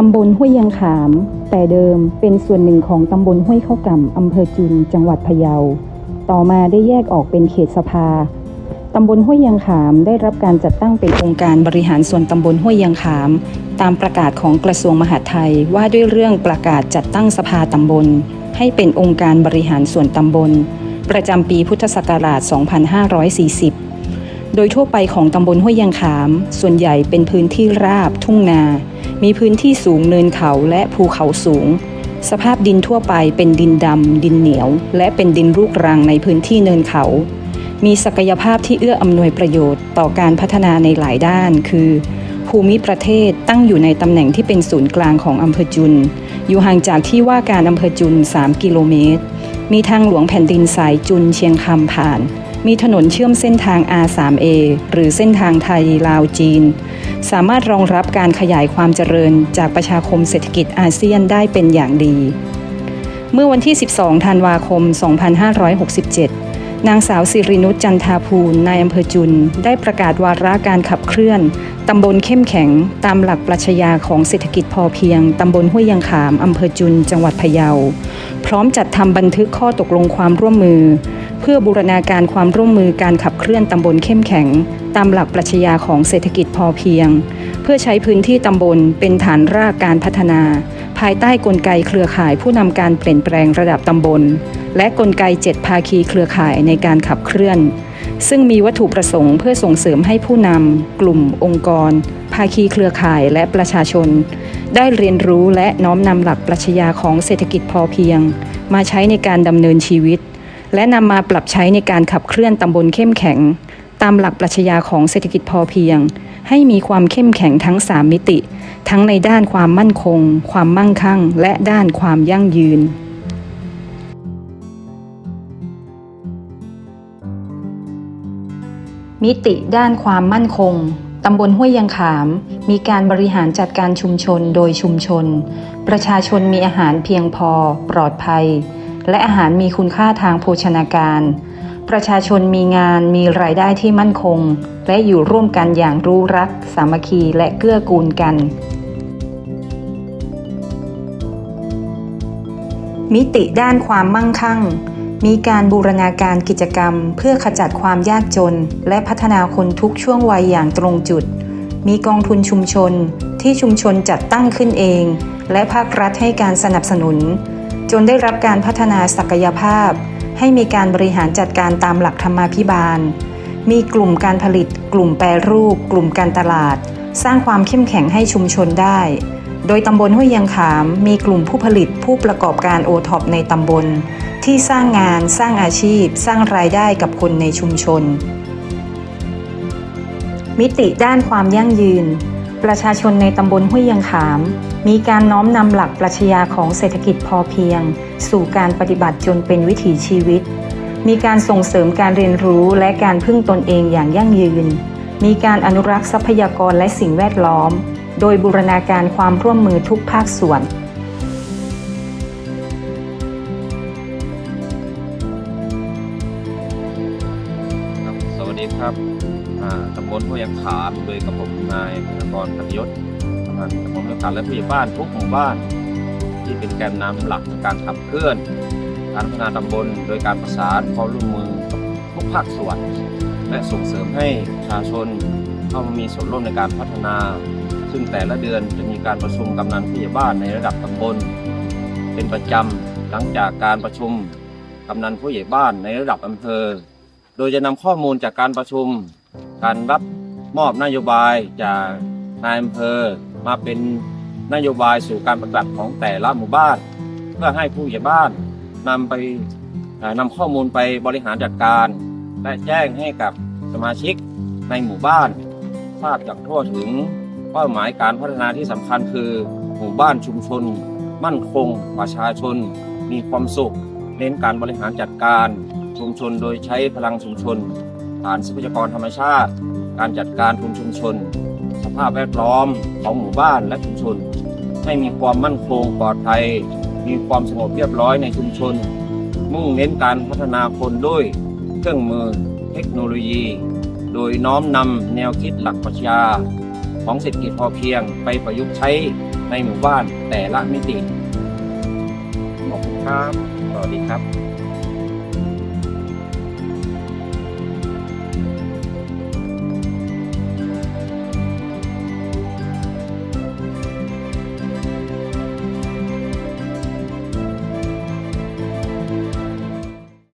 ตำบลห้วยยังขาม แต่เดิมเป็นส่วนหนึ่งของตำบลห้วยเข้ากำอำเภอจุน จังหวัดพะเยา ต่อมาได้แยกออกเป็นเขตสภาตำบลห้วยยังขามได้รับการจัดตั้งเป็นองค์การบริหารส่วนตำบลห้วยยังขาม ตามประกาศของกระทรวงมหาดไทยว่าด้วยเรื่องประกาศจัดตั้งสภาตำบล ให้เป็นองค์การบริหารส่วนตำบล ประจำปีพุทธศักราช 2540 โดยทั่วไปของตำบลห้วยยังขาม ส่วนใหญ่เป็นพื้นที่ราบทุ่งนา มีพื้นที่สูงเนินเขาและภูเขาสูง สภาพดินทั่วไปเป็นดินดำ ดินเหนียว และเป็นดินลูกรังในพื้นที่เนินเขา มีศักยภาพที่เอื้ออำนวยประโยชน์ต่อการพัฒนาในหลายด้าน คือ ภูมิประเทศตั้งอยู่ในตำแหน่งที่เป็นศูนย์กลางของอำเภอจุน อยู่ห่างจากที่ว่าการอำเภอจุน 3 กิโลเมตร มีทางหลวงแผ่นดินสายจุนเชียงคำผ่านมีถนนเชื่อมเส้นทาง R3A หรือเส้นทางไทยลาวจีน สามารถรองรับการขยายความเจริญจากประชาคมเศรษฐกิจอาเซียนได้เป็นอย่างดี เมื่อวันที่ 12 ธันวาคม 2567 นางสาวสิรินุชจันทาภูลนายอำเภอจุน ได้ประกาศวาระการขับเคลื่อน ตำบลเข้มแข็ง ตามหลักปรัชญาของเศรษฐกิจพอเพียง ตำบลห้วยยังขาม อำเภอจุน จังหวัดพะเยา พร้อมจัดทำบันทึกข้อตกลงความร่วมมือ เพื่อบูรณาการความร่วมมือการขับเคลื่อนตำบลเข้มแข็ง ตามหลักปรัชญาของเศรษฐกิจพอเพียง เพื่อใช้พื้นที่ตำบลเป็นฐานรากการพัฒนา ภายใต้กลไกเครือข่ายผู้นำการเปลี่ยนแปลงระดับตำบล และกลไกเจ็ดภาคีเครือข่ายในการขับเคลื่อน ซึ่งมีวัตถุประสงค์เพื่อส่งเสริมให้ผู้นำกลุ่ม องค์กร ภาคีเครือข่ายและประชาชน ได้เรียนรู้และน้อมนำหลักปรัชญาของเศรษฐกิจพอเพียง มาใช้ในการดำเนินชีวิต และนำมาปรับใช้ในการขับเคลื่อนตำบลเข้มแข็ง ตามหลักปรัชญาของเศรษฐกิจพอเพียง ให้มีความเข้มแข็งทั้ง 3 มิติ ทั้งในด้านความมั่นคง ความมั่งคั่ง และด้านความยั่งยืนมิติด้านความมั่นคง ตำบลห้วยยังขาม มีการบริหารจัดการชุมชนโดยชุมชน ประชาชนมีอาหารเพียงพอ ปลอดภัย และอาหารมีคุณค่าทางโภชนาการ ประชาชนมีงานมีรายได้ที่มั่นคง และอยู่ร่วมกันอย่างรู้รัก สามัคคีและเกื้อกูลกัน มิติด้านความมั่งคั่ง มีการบูรณาการกิจกรรม เพื่อขจัดความยากจน และพัฒนาคนทุกช่วงวัยอย่างตรงจุด มีกองทุนชุมชนที่ชุมชนจัดตั้งขึ้นเอง และภาครัฐให้การสนับสนุน จนได้รับการพัฒนาศักยภาพ ให้มีการบริหารจัดการตามหลักธรรมาภิบาล มีกลุ่มการผลิต กลุ่มแปรรูป กลุ่มการตลาด สร้างความเข้มแข็งให้ชุมชนได้ โดยตำบลห้วยยังขาม มีกลุ่มผู้ผลิตผู้ประกอบการโอท็อปในตำบล ที่สร้างงานสร้างอาชีพ สร้างรายได้กับคนในชุมชน มิติด้านความยั่งยืน ประชาชนในตำบลห้วยยังขาม มีการน้อมนำหลักปรัชญาของเศรษฐกิจพอเพียง สู่การปฏิบัติจนเป็นวิถีชีวิต มีการส่งเสริมการเรียนรู้และการพึ่งตนเองอย่างยั่งยืน มีการอนุรักษ์ทรัพยากรและสิ่งแวดล้อม โดยบูรณาการความร่วมมือทุกภาคส่วนสวัสดีครับ ตำบลห้วยขามโดยกับผมนายธนกรพันยศกำนันตำบลห้วยยางขามและผู้ใหญ่บ้านทุกหมู่บ้าน ที่เป็นแกนนำหลักในการขับเคลื่อน การพัฒนาตำบลโดยการประสานความร่วมมือกับทุกภาคส่วน และส่งเสริมให้ประชาชนเข้ามามีส่วนร่วมในการพัฒนา ซึ่งแต่ละเดือนจะมีการประชุมกำนันผู้ใหญ่บ้านในระดับตำบล เป็นประจำหลังจากการประชุมกำนันผู้ใหญ่บ้านในระดับอำเภอ โดยจะนำข้อมูลจากการประชุม การรับมอบนโยบายจากนายอำเภอมาเป็นนโยบายสู่การปฏิบัติของแต่ละหมู่บ้าน เพื่อให้ผู้ใหญ่บ้านนำไปนำข้อมูลไปบริหารจัดการ และแจ้งให้กับสมาชิกในหมู่บ้านทราบจากทั่วถึงเป้าหมายการพัฒนาที่สำคัญคือ หมู่บ้านชุมชน มั่นคง ประชาชน มีความสุข เน้นการบริหารจัดการชุมชนโดยใช้พลังชุมชน ผ่านทรัพยากรธรรมชาติ การจัดการทุนชุมชน สภาพแวดล้อมของหมู่บ้านและชุมชน ให้มีความมั่นคงปลอดภัย มีความสงบเรียบร้อยในชุมชน มุ่งเน้นการพัฒนาคนด้วยเครื่องมือเทคโนโลยี โดยน้อมนำแนวคิดหลักปรัชญาของเศรษฐกิจพอเพียงไปประยุกต์ใช้ในหมู่บ้านแต่ละมิติขอบคุณครับ สวัสดีครับ